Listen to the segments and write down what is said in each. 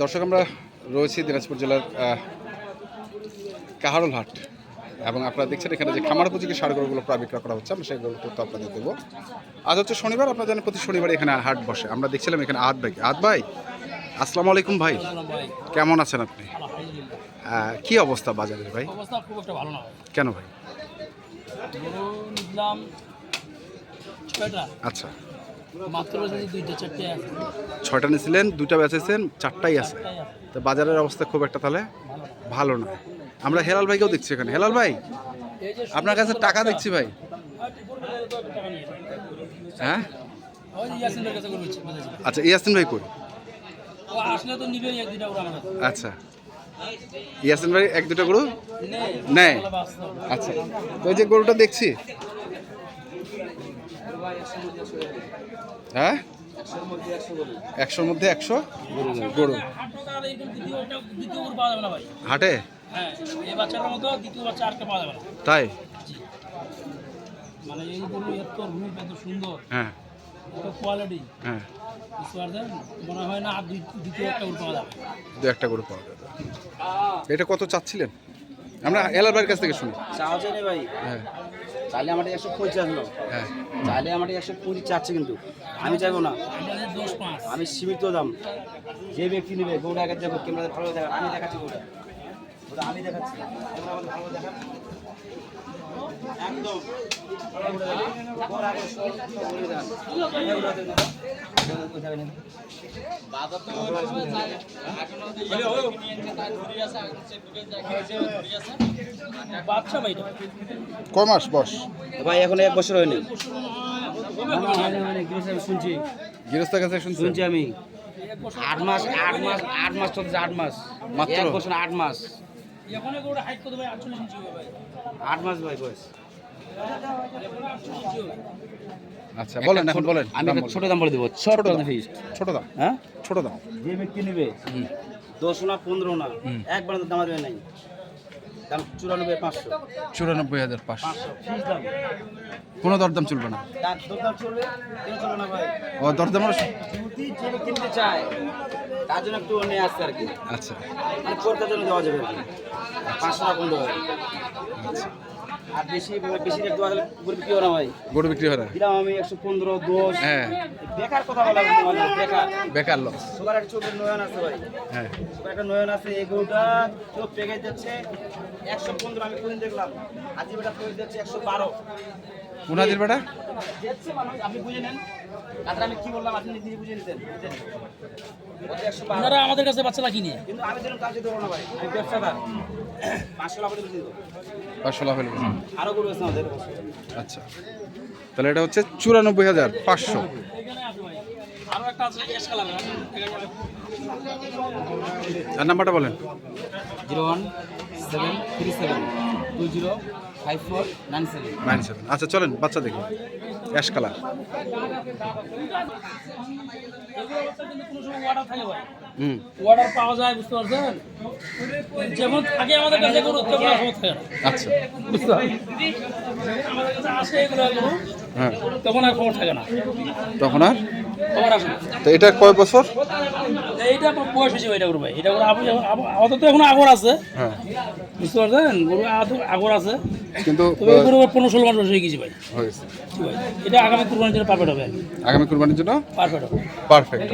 দর্শক আমরা রয়েছি দিনাজপুর জেলার কাহারুল হাট এবং আপনারা দেখছেন এখানে যে খামার পুঁজিকে সার গরুগুলো প্রায় বিক্রয় করা হচ্ছে আমরা সেই গরু তথ্য আপনাদের দেবো। আজ হচ্ছে শনিবার আপনারা জানেন প্রতি শনিবার এখানে হাট বসে। আমরা দেখছিলাম এখানে আহাত ভাই। আহাত ভাই আসসালামু আলাইকুম ভাই। কেমন আছেন আপনি? কি অবস্থা বাজারের ভাই? কেন ভাই? আচ্ছা। ছয়টা নিয়েছিলেন দুইটা বেচেছেন চারটাই আছে। তো বাজারের অবস্থা খুব একটা তাহলে ভালো না। আমরা হেলাল ভাইকেও দেখছি এখানে। হেলাল ভাই আপনার কাছে টাকা দেখছি ভাই। হ্যাঁ। আচ্ছা ইয়াসিন ভাই কই? আচ্ছা। ইয়াসিন ভাই এক দুটো গরু? নেই। নেয় আচ্ছা। ওই যে গরুটা দেখছি হ্যাঁ? একশোর মধ্যে একশো? গরু। হাটে? তাই? জি মানে এই গরু এত রূপ এত সুন্দর হ্যাঁ। এত কোয়ালিটি হ্যাঁ। মনে হয় না আর দ্বিতীয় একটা গরু পাওয়া যাবে দু একটা গরু পাওয়া যাবে। এটা কত চাচ্ছিলেন? আমরা হেলাল ভাইয়ের কাছ থেকে শুনি। চাওয়া ভাই। হ্যাঁ। চাইলে আমার একশো পঞ্চাশ হ্যাঁ। চাইলে আমার একশো পঁচিশ চাচ্ছে কিন্তু। আমি চাইব না। আমি সীমিত দাম। যে ব্যক্তি নেবে গৌড়া আগে দেখো ক্যামেরা ভালো দেখা আমি দেখাচ্ছি গৌড়া আমি দেখাচ্ছি। ভালো দেখা একদম ভালো করে দেখান। গৌড়া আগে সব সব বলে দেখান। এই গৌড়া দেখান। গৌড়া দেখান। বাচ্চা ভাই এটা কয় মাস বস ভাই এখন এক বছর হয়নি শুনছি গৃহস্থের কাছে শুনছি আমি আট মাস আট মাস আট মাস চলছে আট মাস মাত্র? এক বছর আট মাস আট মাস ভাই বয়স। আচ্ছা বলেন এখন বলেন। আমি ছোট দাম বলে দেবো। ছোট দাম ফিক্সড ছোট দাম। হ্যাঁ? ছোট দাম। যে ব্যক্তি নেবে দশ না পনেরো না। একবার দাম দেবে নাই। দাম চুরানব্বই পাঁচশো। চুরানব্বই হাজার পাঁচশো। পাঁচশো ফিক্স দাম। কোনো দরদাম চলবে না। তার দরদাম চলবে চলবে না ভাই? ও দরদাম যদি যে চায় তার জন্য একটু নিয়ে আসছে আর কি। আচ্ছা। মানে পরকার জন্য দেওয়া যাবে আর কি। পাঁচশো টাকা কম দেওয়া আচ্ছা। আর বেশি বেশি রেট দেওয়া গরু বিক্রি হয় না ভাই? গরু বিক্রি হয় না? দিলাম আমি একশো পনেরো দশ। হ্যাঁ। বেকার কথা বলা মানে বেকার। বেকার লস সবার একটা চোখের নয়ন আছে ভাই। হ্যাঁ। একটা নয়ন আছে এই গরুটা চোখ পেকে যাচ্ছে। একশো পনেরো আমি কোনদিন দেখলাম। আজকে বেটা পেকে যাচ্ছে একশো বারো। উনাদির বেটা? যাচ্ছে আপনি বুঝে নেন তারপরে আমি কি বললাম আপনি নিজে বুঝে নিতেন বুঝে নেন। বলছে একশো বারো ওনারা আমাদের। কাছে বাচ্চা কিনে পাঁচশো লাভ হলো আচ্ছা। তাহলে এটা হচ্ছে চুরানব্বই হাজার পাঁচশো। এখানে আছে ভাই আরও একটা আছে এস কালার আর নাম্বারটা বলেন। Zero one seven three seven two zero five four nine seven nine seven আচ্ছা চলেন বাচ্চা দেখি। Ash colour. হুম। অর্ডার পাওয়া যায় বুঝতে পারছেন? যেমন থাকে আমাদের কাছে থাকে আচ্ছা। বুঝতে পারছেন? আমাদের কাছে আসে এগুলো হ্যাঁ। তখন আর খবর থাকে না। তখন আর? তো এটা কয় বছর এইটা বয়স হয়েছে এটা গরু ভাই এটা আপ- আপাতত এখন আগর আছে হ্যাঁ বুঝতে পারছেন গরু আগর আছে কিন্তু গরু পনেরো ষোলো মাস বয়স হয়ে গেছে ভাই হয়েছে ভাই এটা আগামী কুরবানির জন্য পারফেক্ট হবে আগামী কুরবানির জন্য পারফেক্ট হবে পারফেক্ট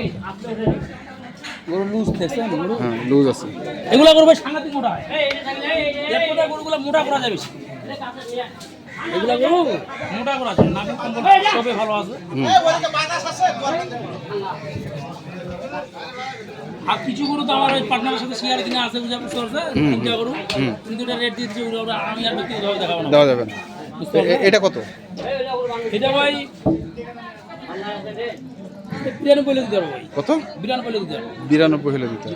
গরু লুজ দেখছেন গরু হ্যাঁ লুজ আছে এগুলো গরু ভাই সাংঘাতিক মোটা হয় গরুগুলো মোটা করা যায় বেশি এগুলো গরু? মোটা করা যায় নাভি কম্বল সবে ভালো আছে। আর কিছু গরু তো আমার ওই পার্টনারের সাথে শেয়ার কিনে আছে বুঝে বুঝতে পারছে তিনটা গরু। কিন্তু এটা রেট দিয়ে দিচ্ছে ওরা আমি আর ব্যক্তিগতভাবে দেখাবো না। দেওয়া যাবে? এটা কত? এটা ভাই বিরানব্বই দিতে পারব ভাই। কত? বিরানব্বই দিতে পারব। বিরানব্বই হলে দিতে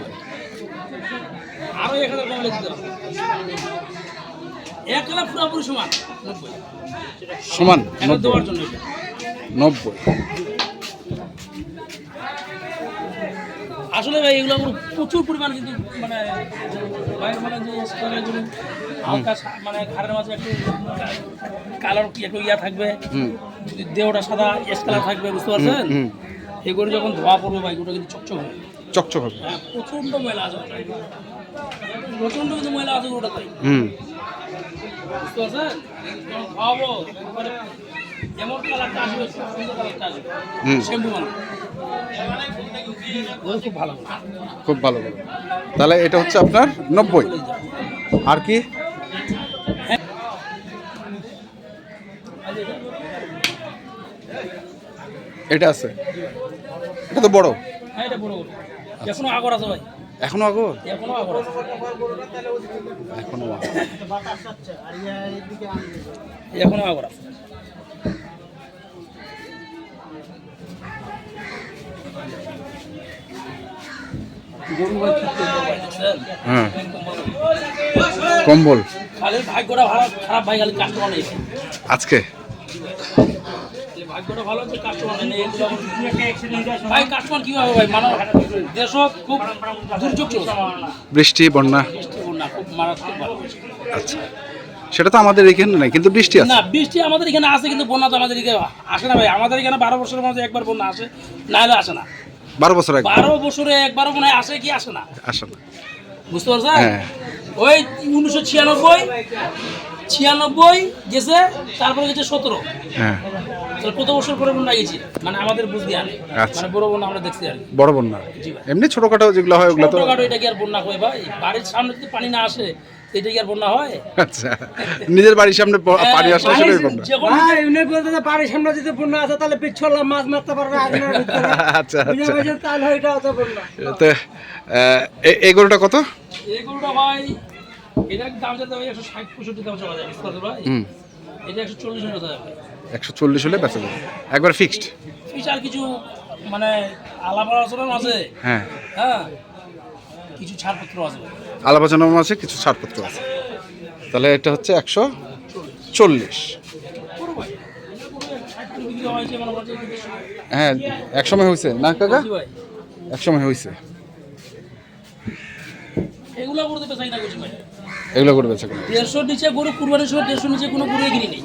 আরও এক হাজার দিতে এক পুরোপুরি সমান নব্বই। সমান দেওয়ার জন্য নব্বই। আসলে ভাই এগুলো আমার প্রচুর পরিমাণ কিন্তু মানে বাইরের মানে যে স্টাইলের গরু হালকা মানে ঘাড়ের মাঝে একটু কালার কি একটু ইয়া থাকবে দেহটা সাদা এস কালার থাকবে বুঝতে পারছেন? এই যখন ধোয়া পড়বে ভাই গরুটা কিন্তু চকচক হবে। চকচক হবে। হ্যাঁ প্রচণ্ড ময়লা আছে। প্রচণ্ড কিন্তু ময়লা আছে গরুটাতে হুম। বুঝতে পারছেন খাওয়াবো। যেমন কালারটা আসবে খুব সুন্দর কালারটা আসবে। শ্যাম্পু মানে খুব ভালো খুব ভালো ভালো তাহলে এটা হচ্ছে আপনার নব্বই। আর কি? এটা আছে। এটা তো বড়। হ্যাঁ এটা বড়। এখনও আগর আছে ভাই। এখনও আগর? এখনও আগর এখনও। এখনও আগর আছে? হ্যাঁ। কম্বল। খালি খারাপ ভাই খালি কাস্টমার আজকে? ভাগ্যটা ভালো যে কাস্টমার নেই এগুলো আবার- ভাই? কাস্টমার কি হবে ভাই মানব দেশ খুব দুর্যোগ বৃষ্টি বন্যা। বৃষ্টি বন্যা খুব মারাত্মক আচ্ছা। সেটা তো আমাদের এখানে নাই কিন্তু বৃষ্টি আছে। না বৃষ্টি আমাদের এখানে আসে কিন্তু বন্যা তো আমাদের এখানে আসে না ভাই। আমাদের এখানে বারো বছরের মধ্যে একবার বন্যা আসে না হলে আসে না। বারো বছর বারো বছরে একবারও মনে হয় আসে কি আসে না? আসে না। বুঝতে পারছেন? হ্যাঁ। ওই উনিশশো ছিয়ানব্বই ছিয়ানব্বই গেছে তারপরে গেছে সতেরো। হ্যাঁ। কত বছর পরে বন্যা গেছি। মানে আমাদের বুঝতে আর। আচ্ছা। মানে বড় বন্যা আমরা দেখছি আর। বড় বন্যা। এমনি ছোটখাটো যেগুলো হয় ওগুলো তো ছোটখাটো এটা কি আর বন্যা হয় ভাই? বাড়ির সামনে যদি পানি না আসে এটা কি আর বন্যা হয়? আচ্ছা। নিজের বাড়ির সামনে পানি আসলে হ্যাঁ, সেটাই বন্যা। যখন ভাই উনি বলতে যে বাড়ির সামনে যদি বন্যা আছে তাহলে পিছলা মাছ মারতে পারবে আগুনের ভিতরে। আচ্ছা আচ্ছা। তাহলে অত বন্যা। তো এই গরুটা কত? এই গরুটা ভাই এটার দাম যাতে ভাই একশো ষাট পঁয়ষট্টি দাম চাওয়া যায় বুঝতে পারছ ভাই? হুম। এটা একশো চল্লিশ হাজার টাকা একশো চল্লিশ হলে বেঁচে যাবে একবার ফিক্সড আর কিছু মানে আলাপ আলোচনার আছে? হ্যাঁ। হ্যাঁ? কিছু ছাড়পত্র আছে? ভাই। আলাপাচনা আছে কিছু ছাড়পত্র আছে। তাহলে এটা হচ্ছে একশো চল্লিশ। হ্যাঁ এক সময় হয়েছে। না কাকা? এক সময় হয়েছে। এগুলো ভাই। এগুলো করে বেঁচে গেল দেড়শোর নিচে গরু কুরবানির সময় দেড়শোর নিচে কোনো গরু কিনি নেই।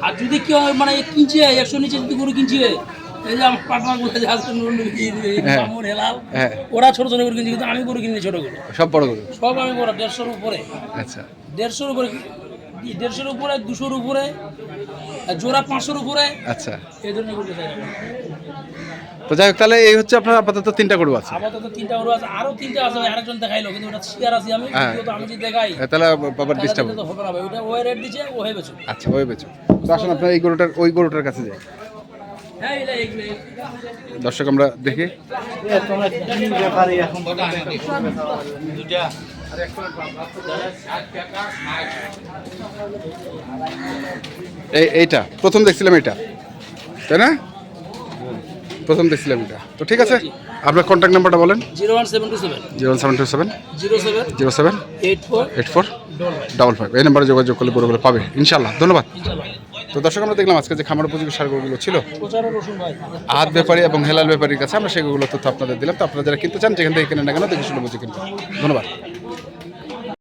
আর যদি কেউ মানে কিনছে একশো নিচে যদি গরু কিনছে এই যে আমার পার্টনার বলে যে আজকে নুন সামর হেলাল। হ্যাঁ। ওরা ছোট ছোট গরু কিনছে কিন্তু আমি গরু কিনি ছোট গরু। সব বড় গরু? সব আমি বড় দেড়শোর উপরে। আচ্ছা। দেড়শোর উপরে দেড়শোর উপরে দুশোর উপরে জোড়া পাঁচশোর উপরে। আচ্ছা। এই ধরনের গরু চাই। তো যাই হোক তাহলে এই হচ্ছে আপনার আপাতত তিনটা গরু আছে। আপাতত তিনটা গরু আছে আরও তিনটা আছে আরেকজন দেখাইলো কিন্তু ওটা শিকার আছি আমি হ্যাঁ। আমি যদি দেখাই হ্যাঁ, তাহলে বাবার ডিস্টার্ব হবে। না ওটা ওই রেট দিছে ও হয়ে বেছো আচ্ছা ওই বেচো তো আসুন আপনার এই গরুটার ওই গরুটার কাছে যাই। হ্যাঁ দর্শক আমরা দেখি। এইটা প্রথম দেখছিলাম এটা তাই না? প্রথম দেখছিলাম এটা। তো ঠিক আছে আপনার কন্ট্যাক্ট নাম্বারটা বলেন। Zero one seven two seven. Zero seven two seven. Zero seven. Zero seven. Eight four. Eight four. Double five. এই নাম্বারে যোগাযোগ করলে গরুগুলো পাবে। ইনশাল্লাহ ধন্যবাদ। তো দর্শক আমরা দেখলাম আজকে যে খামার উপযোগী সার গরুগুলো ছিল আহাত ব্যাপারী এবং হেলাল ব্যাপারীর কাছে আমরা সেগুলো তথ্য আপনাদের দিলাম। তো আপনারা যারা কিনতে চান যেখান থেকে কিনেন না কেন দেখে শুনে বুঝে কিনবেন। ধন্যবাদ।